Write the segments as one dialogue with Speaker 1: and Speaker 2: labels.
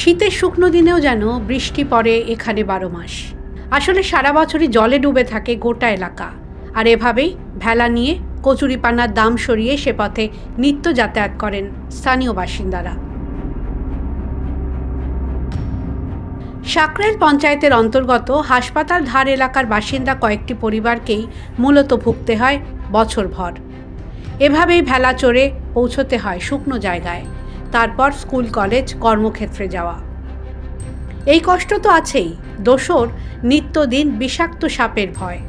Speaker 1: শীতের শুকনো দিনেও যেন বৃষ্টি পড়ে এখানে বারো মাস। আসলে সারা বছরই জলে ডুবে থাকে গোটা এলাকা। আর এভাবেই ভেলা নিয়ে কচুরিপানার দাম সরিয়ে সে পথে নিত্য যাতায়াত করেন স্থানীয় বাসিন্দারা। সাকরাইল পঞ্চায়েতের অন্তর্গত হাসপাতাল ধার এলাকার বাসিন্দা কয়েকটি পরিবারকেই মূলত ভুগতে হয় বছরভর। এভাবেই ভেলা চড়ে পৌঁছতে হয় শুকনো জায়গায়। তারপর স্কুল, কলেজ, কর্মক্ষেত্রে যাওয়া। এই কষ্ট তো আছেই। দোসর নিত্যদিন বিষাক্ত সাপের ভয়।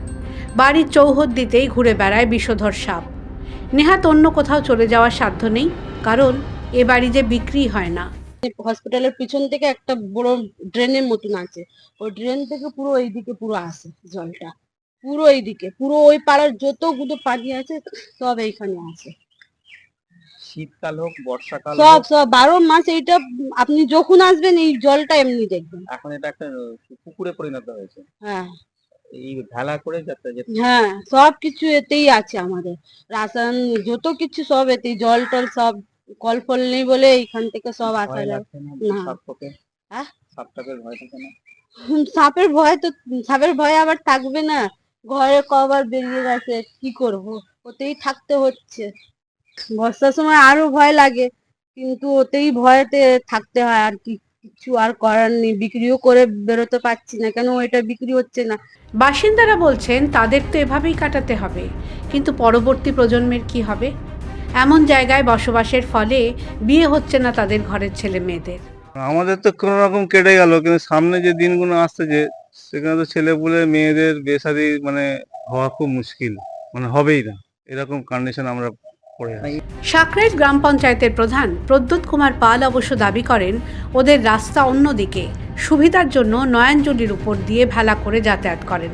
Speaker 1: বাড়ির চৌহদ দিতেই ঘুরে বেড়ায় বিষধর সাপ। নেহাত অন্য কোথাও চলে যাওয়ার সাধ্য নেই, কারণ এ বাড়ি যে বিক্রি হয় না।
Speaker 2: হসপিটালের পিছন থেকে একটা বড় ড্রেনের মতন আছে। ওই ড্রেন থেকে পুরো এইদিকে পুরো আসে জলটা। পুরো এইদিকে, পুরো ওই পাড়ার যতগুলো পানি আছে, সব এইখানে আছে
Speaker 3: শীতকাল হোক বর্ষাকাল
Speaker 2: সব সব বারো মাস এইটা আপনি যখন আসবেন এই জলটা এমনি দেখবেন।
Speaker 3: এখন এটা একটা পুকুরে পরিণত হয়েছে।
Speaker 2: হ্যাঁ।
Speaker 3: এই ভেলা করে যাতে
Speaker 2: হ্যাঁ সব কিছু এতেই আছে আমাদের। রাসায়ন যত কিছু সব এতেই জল টল সব কল ফল নেই বলে এইখান থেকে সব আসা যায়।
Speaker 3: না?
Speaker 2: হ্যাঁ?
Speaker 3: সাপ ভয় থাকে না?
Speaker 2: সাপের ভয় তো সাপের ভয় আবার থাকবে না। ঘরে কবার বেরিয়ে গেছে কি করব? ওতেই থাকতে হচ্ছে। বর্ষার সময় আরও ভয় লাগে কিন্তু ওতেই ভয়তে থাকতে হয় আর কি কিছু আর করার নেই বিক্রিও করে বেরোতে পারছি না কেন এটা বিক্রি হচ্ছে না?
Speaker 1: বাসিন্দারা বলছেন তাদের তো এভাবেই কাটাতে হবে কিন্তু পরবর্তী প্রজন্মের কি হবে? এমন জায়গায় বসবাসের ফলে বিয়ে হচ্ছে না তাদের ঘরের ছেলে মেয়েদের।
Speaker 4: আমাদের তো কোনো রকম কেটে গেল কিন্তু সামনে যে দিনগুলো আসতেছে সেখানে তো ছেলে পুলে মেয়েদের বেসাদি মানে হওয়া খুব মুশকিল মানে হবেই না এরকম কন্ডিশন আমরা
Speaker 1: সাকরাইল গ্রাম পঞ্চায়েতের প্রধান প্রদ্যুৎ কুমার পাল অবশ্য দাবি করেন ওদের রাস্তা অন্যদিকে। সুবিধার জন্য নয়নজলির উপর দিয়ে ভেলা করে যাতায়াত করেন।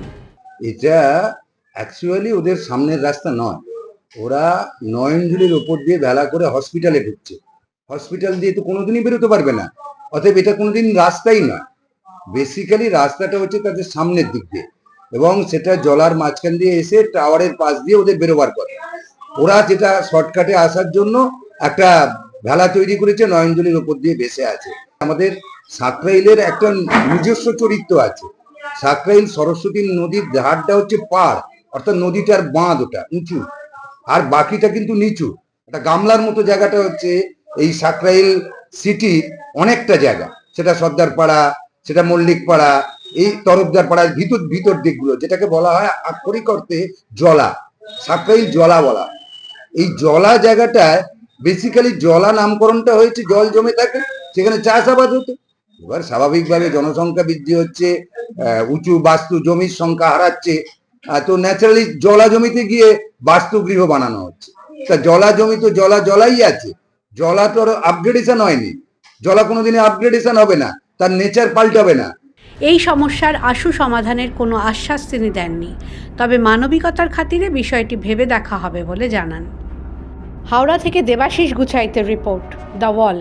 Speaker 5: এটা অ্যাকচুয়ালি ওদের সামনের রাস্তা নয়। ওরা নয়নঝুলির ওপর দিয়ে ভেলা করে হসপিটালে ঢুকছে। হসপিটাল দিয়ে তো কোনোদিনই বেরোতে পারবে না। অতএব এটা কোনোদিন রাস্তাই নয়। বেসিক্যালি রাস্তাটা হচ্ছে তাদের সামনের দিক দিয়ে। এবং সেটা জলার মাঝখান দিয়ে এসে টাওয়ারের পাশ দিয়ে ওদের বেরোবার কথা ওরা যেটা শর্টকাটে আসার জন্য একটা ভেলা তৈরি করেছে, নয়নজলির ওপর দিয়ে বেসে আছে। আমাদের সাকরাইলের একটা নিজস্ব চরিত্র আছে। সাকরাইল সরস্বতী নদীর ধারটা হচ্ছে পাড়, অর্থাৎ নদীটার বাঁধ ওটা উঁচু আর বাকিটা কিন্তু নিচু। একটা গামলার মতো জায়গাটা হচ্ছে এই সাকরাইল সিটি অনেকটা জায়গা। সেটা সর্দার পাড়া সেটা মল্লিক পাড়া এই তরফদার পাড়ার ভিতর ভিতর দিকগুলো, যেটাকে বলা হয় আক্ষরিক অর্থে জলা। সাকরাইল জলা বলা এই জলা জায়গাটায় বেসিক্যালি জলা নামকরণটা হয়েছে, জল জমে থাকে, সেখানে চাষাবাদ হতো। এবার স্বাভাবিকভাবে জনসংখ্যা বৃদ্ধি হচ্ছে উঁচু বাস্তু জমির সংখ্যা হারাচ্ছে তো ন্যাচারালি জলা জমিতে গিয়ে বাস্তুগৃহ বানানো হচ্ছে। তা জলা জমি তো জলা জলাই আছে, জলা তো আপগ্রেডেশন হয়নি। জলা কোনোদিনে আপগ্রেডেশন হবে না, তার নেচার পাল্টাবে না।
Speaker 1: এই সমস্যার আশু সমাধানের কোনো আশ্বাস তিনি দেননি। তবে মানবিকতার খাতিরে বিষয়টি ভেবে দেখা হবে বলে জানান। হাওড়া থেকে Debashis Guchhait report The Wall.